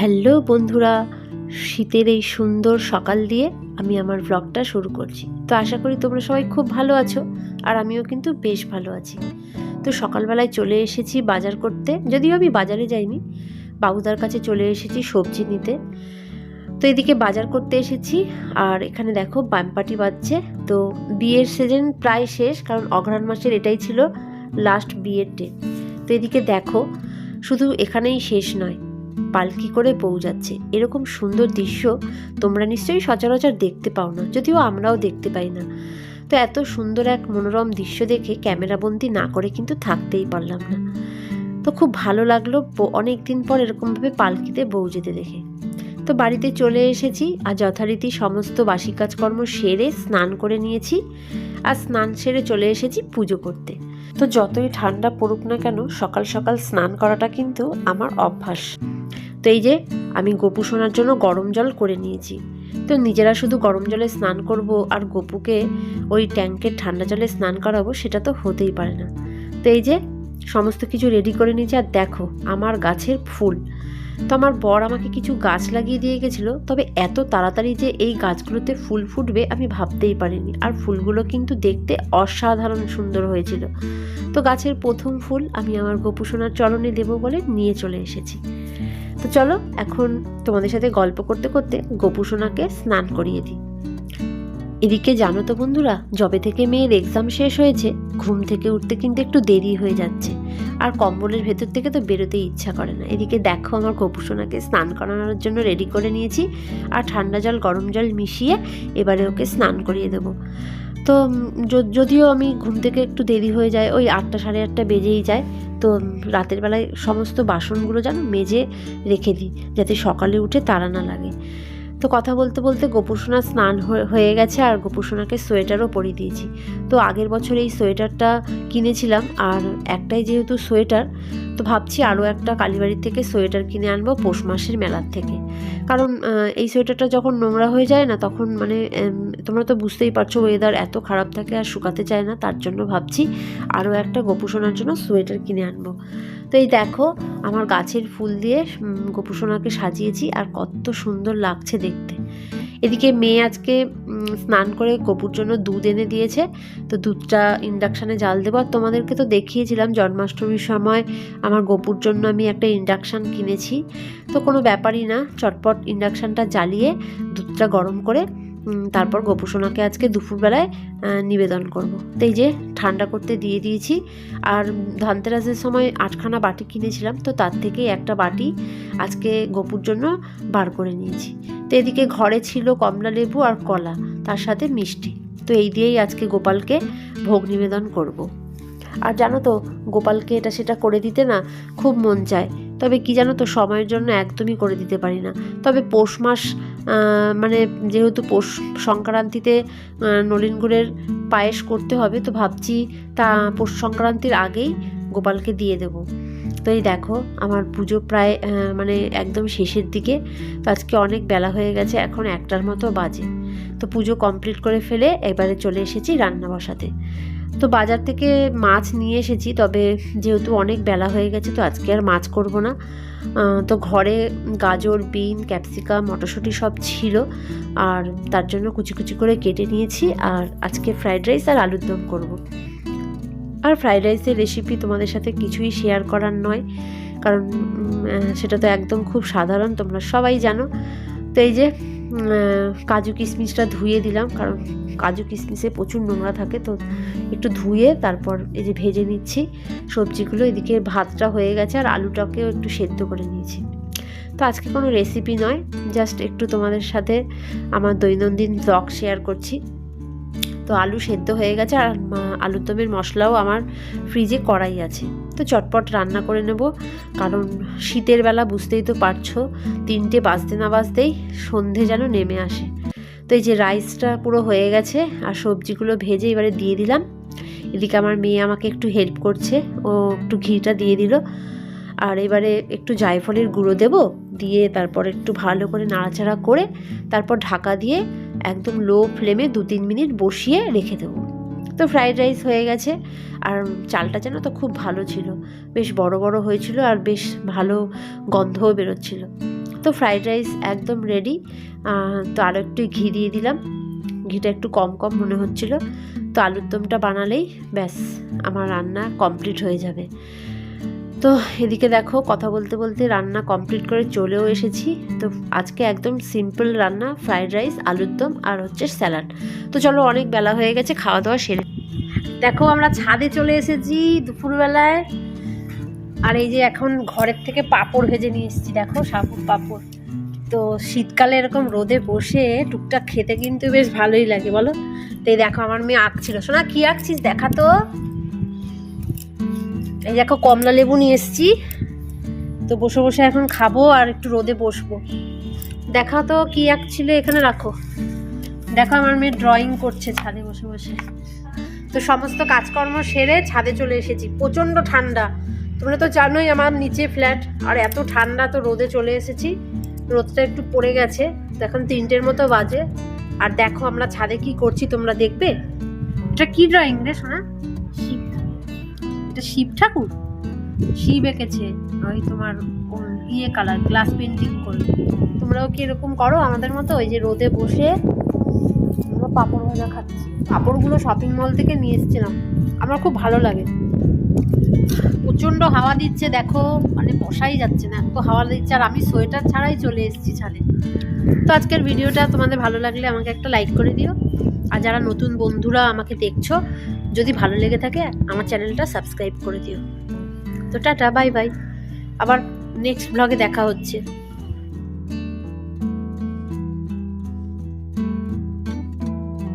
Hello বন্ধুরা, শীতের এই সুন্দর সকাল দিয়ে আমি আমার ব্লগটা শুরু করছি। তো আশা করি তোমরা সবাই খুব ভালো আছো আর আমিও কিন্তু বেশ ভালো আছি। তো সকালবেলায় চলে এসেছি বাজার করতে, যদিও আমি বাজারে যাইনি, বাবুদার কাছে চলে এসেছি সবজি নিতে। তো এদিকে বাজার করতে এসেছি আর এখানে দেখো বামপাটি বাজছে। তো বিয়ের সিজন প্রায় শেষ, কারণ অঘ্রাণ মাসের এটাই ছিল লাস্ট বিয়ের ডে তো এদিকে দেখো, শুধু এখানেই শেষ নয় পালকি করে যাচ্ছে। এরকম সুন্দর দৃশ্য তোমরা নিশ্চয়ই সচরাচর দেখতে পাও না, যদিও আমরাও দেখতে পাই না। তো এত সুন্দর এক মনোরম দৃশ্য দেখে ক্যামেরাবন্দি না করে কিন্তু থাকতেই পারলাম না। তো খুব ভালো লাগল অনেক দিন পর এরকমভাবে পালকিতে বউ যেতে দেখে। তো বাড়িতে চলে এসেছি আর যথারীতি সমস্ত বাসি কাজকর্ম সেরে স্নান করে নিয়েছি আর স্নান সেরে চলে এসেছি পুজো করতে। তো যতই ঠান্ডা পড়ুক না কেন সকাল সকাল স্নান করাটা কিন্তু আমার অভ্যাস। তো এই যে, আমি গোপু শোনার জন্য গরম জল করে নিয়েছি। তো নিজেরা শুধু গরম জলে স্নান করব আর গোপুকে ওই ট্যাঙ্কের ঠান্ডা জলে স্নান করাবো, সেটা তো হতেই পারে না। তো এই যে, সমস্ত কিছু রেডি করে নিয়েছি আর দেখো, আমার গাছের ফুল। তো আমার বর আমাকে কিছু গাছ লাগিয়ে দিয়ে গেছিল, তবে এত তাড়াতাড়ি যে এই গাছগুলোতে ফুল ফুটবে আমি ভাবতেই পারিনি। আর ফুলগুলো কিন্তু দেখতে অসাধারণ সুন্দর হয়েছিল। তো গাছের প্রথম ফুল আমি আমার গোপুসোনার চরণে দেবো বলে নিয়ে চলে এসেছি। তো চলো এখন তোমাদের সাথে গল্প করতে করতে গোপুসোনাকে স্নান করিয়ে দিই। এদিকে জানো তো বন্ধুরা, যবে থেকে মেয়ের এক্সাম শেষ হয়েছে, ঘুম থেকে উঠতে কিন্তু একটু দেরি হয়ে যাচ্ছে। আর কম্বলের ভেতর থেকে তো বেরোতে ইচ্ছা করে না। এদিকে দেখো আমার গোপুসোনাকে স্নান করানোর জন্য রেডি করে নিয়েছি, আর ঠান্ডা জল, গরম জল মিশিয়ে এবারে ওকে স্নান করিয়ে দেবো। তো যদিও আমি ঘুম থেকে একটু দেরি হয়ে যায়, ওই আটটা সাড়ে আটটা বেজেই যায়, তো রাতের বেলায় সমস্ত বাসনগুলো যেন মেজে রেখে দিই, যাতে সকালে উঠে তাড়া না লাগে। তো কথা বলতে বলতে গোপুসোনা স্নান হয়ে গেছে আর গোপুসোনাকে সোয়েটারও পরিয়ে দিয়েছি। তো আগের বছর এই সোয়েটারটা কিনেছিলাম, আর একটাই যেহেতু সোয়েটার তো ভাবছি আরও একটা কালীবাড়ির থেকে সোয়েটার কিনে আনব পৌষ মাসের মেলার থেকে। কারণ এই সোয়েটারটা যখন নোংরা হয়ে যায় না, তখন মানে তোমরা তো বুঝতেই পারছ ওয়েদার এত খারাপ থাকে আর শুকাতে চায় না, তার জন্য ভাবছি আরও একটা গোপুসোনার জন্য সোয়েটার কিনে আনব। তো এই দেখো, আমার গাছের ফুল দিয়ে গোপুসোনাকে সাজিয়েছি আর কত সুন্দর লাগছে দেখতে। এদিকে মেয়ে আজকে স্নান করে কপুর জন্য দুধ এনে দিয়েছে। তো দুধটা ইন্ডাকশানে জাল দেবো। আর তোমাদেরকে তো দেখিয়েছিলাম জন্মাষ্টমীর সময় আমার গপুর জন্য আমি একটা ইন্ডাকশান কিনেছি। তো কোনো ব্যাপারই না, চটপট ইন্ডাকশানটা জ্বালিয়ে দুধটা গরম করে তারপর গোপুসোনাকে আজকে দুপুরবেলায় নিবেদন করব। তো এই যে ঠান্ডা করতে দিয়ে দিয়েছি, আর ধনতেরাসের সময় আটখানা বাটি কিনেছিলাম, তো তার থেকে একটা বাটি আজকে গোপুর জন্য বার করে নিয়েছি তো এদিকে ঘরে ছিল কমলা লেবু আর কলা, তার সাথে মিষ্টি তো এই দিয়েই আজকে গোপালকে ভোগ নিবেদন করব। আর জানো তো, গোপালকে এটা সেটা করে দিতে না খুব মন চায় তবে কি জানো তো, সময়ের জন্য একদমই করে দিতে পারি না তবে পৌষ মাস মানে যেহেতু পৌষ সংক্রান্তিতে নলিন গুড়ের পায়েস করতে হবে, তো ভাবছি তা পৌষ সংক্রান্তির আগেই গোপালকে দিয়ে দেব। তো এই দেখো, আমার পুজো প্রায় মানে একদম শেষের দিকে। তো আজকে অনেক বেলা হয়ে গেছে, এখন একটার মতো বাজে। তো পুজো কমপ্লিট করে ফেলে এবারে চলে এসেছি রান্না বসাতে। তো বাজার থেকে মাছ নিয়ে এসেছি, তবে যেহেতু অনেক বেলা হয়ে গেছে, তো আজকে আর মাছ করব না তো ঘরে গাজর, বিন, ক্যাপসিকাম, মটরশুঁটি সব ছিল, আর তার জন্য কুচি কুচি করে কেটে নিয়েছি, আর আজকে ফ্রাইড রাইস আর আলুর দম করব। আর ফ্রাইড রাইসের রেসিপি তোমাদের সাথে কিছুই শেয়ার করার নয়, কারণ সেটা তো একদম খুব সাধারণ, তোমরা সবাই জানো তো এই যে কাজু কিশমিশটা ধুয়ে দিলাম, কারণ কাজু কিশমিশে প্রচুর নোংরা থাকে, তো একটু ধুয়ে তারপর এই যে ভেজে নিচ্ছি সবজিগুলো, এদিকে ভাতটা হয়ে গেছে আর আলুটাকেও একটু সেদ্ধ করে নিয়েছি। তো আজকে কোনো রেসিপি নয় জাস্ট একটু তোমাদের সাথে আমার দৈনন্দিন ব্লগ শেয়ার করছি। তো আলু সেদ্ধ হয়ে গেছে আর আলুর দমের মশলাও আমার ফ্রিজে কড়াই আছে। তো চটপট রান্না করে নেব, কারণ শীতের বেলা বুঝতেই তো পারছ, তিনটে বাজতে না বাজতেই সন্ধে যেন নেমে আসে। তো এই যে রাইসটা পুরো হয়ে গেছে আর সবজিগুলো ভেজে এবারে দিয়ে দিলাম। এদিকে আমার মেয়ে আমাকে একটু হেল্প করছে, ও একটু ঘিটা দিয়ে দিল। আর এবারে একটু জায়ফলের গুঁড়ো দেব, দিয়ে তারপর একটু ভালো করে নাড়াচাড়া করে তারপর ঢাকা দিয়ে একদম লো ফ্লেমে দু তিন মিনিট বসিয়ে রেখে দেবো। তো ফ্রাইড রাইস হয়ে গেছে। আর চালটা যেন তো খুব ভালো ছিল। বেশ বড় বড় হয়েছিল আর বেশ ভালো গন্ধও বেরোচ্ছিল। তো ফ্রাইড রাইস একদম রেডি তো আরও একটু ঘি দিয়ে দিলাম। ঘিটা একটু কম কম মনে হচ্ছিল। তো আলুর দমটা বানালেই ব্যাস, আমার রান্না কমপ্লিট হয়ে যাবে। তো এদিকে দেখো, কথা বলতে বলতে রান্না কমপ্লিট করে চলেও এসেছি। তো আজকে একদম সিম্পল রান্না ফ্রাইড রাইস আলুর দম আর হচ্ছে স্যালাড তো চলো অনেক বেলা হয়ে গেছে, খাওয়া দাওয়া সেরে দেখো আমরা ছাদে চলে এসেছি দুপুরবেলায়। আর এই যে এখন ঘরের থেকে পাঁপড় ভেজে নিয়ে এসেছি, দেখো সাপুর পাপড়। তো শীতকালে এরকম রোদে বসে টুকটাক খেতে কিন্তু বেশ ভালোই লাগে, বলো? তো দেখো আমার মেয়ে আঁকছিল। শোনা কি আঁকছিস? দেখা তো। এই দেখো, কমলা লেবু নিয়ে এসেছি। তো বসে বসে এখন খাব আর একটু রোদে বসবো। দেখা তো কি আঁকছিল এখানে রাখো। দেখো আমার মেয়ে ড্রয়িং করছে ছাদে বসে বসে। তো সমস্ত কাজকর্ম সেরে ছাদে চলে এসেছি। প্রচণ্ড ঠান্ডা। তোমরা তো জানোই আমার নিচে ফ্ল্যাট আর এত ঠান্ডা তো রোদে চলে এসেছি। রোদটা একটু পড়ে গেছে এখন তিনটের মতো বাজে। আর দেখো আমরা ছাদে কি করছি, তোমরা দেখবে? এটা কি ড্রয়িং রে শোনা শিব এটা শিব ঠাকুর? শিব এঁকেছে, ওই তোমার ইয়ে কালার গ্লাস পেন্টিং করে। তোমরাও কি এরকম করো? আমাদের মতো ওই যে রোদে বসে আমরা পাঁপড় ভাজা খাচ্ছি। পাঁপড়গুলো শপিং মল থেকে নিয়ে এসেছিলাম। আমার খুব ভালো লাগে। প্রচণ্ড হাওয়া দিচ্ছে, দেখো। মানে বসাই যাচ্ছে না, এত হাওয়া দিচ্ছে। আর আমি সোয়েটার ছাড়াই চলে এসেছি ছাদে। তো আজকের ভিডিওটা তোমাদের ভালো লাগলে আমাকে একটা লাইক করে দিও। আর যারা নতুন বন্ধুরা আমাকে দেখছ, যদি ভালো লেগে থাকে, আমার চ্যানেলটা সাবস্ক্রাইব করে দিও। তো টাটা, বাই বাই। আবার নেক্সট ব্লগে দেখা হচ্ছে।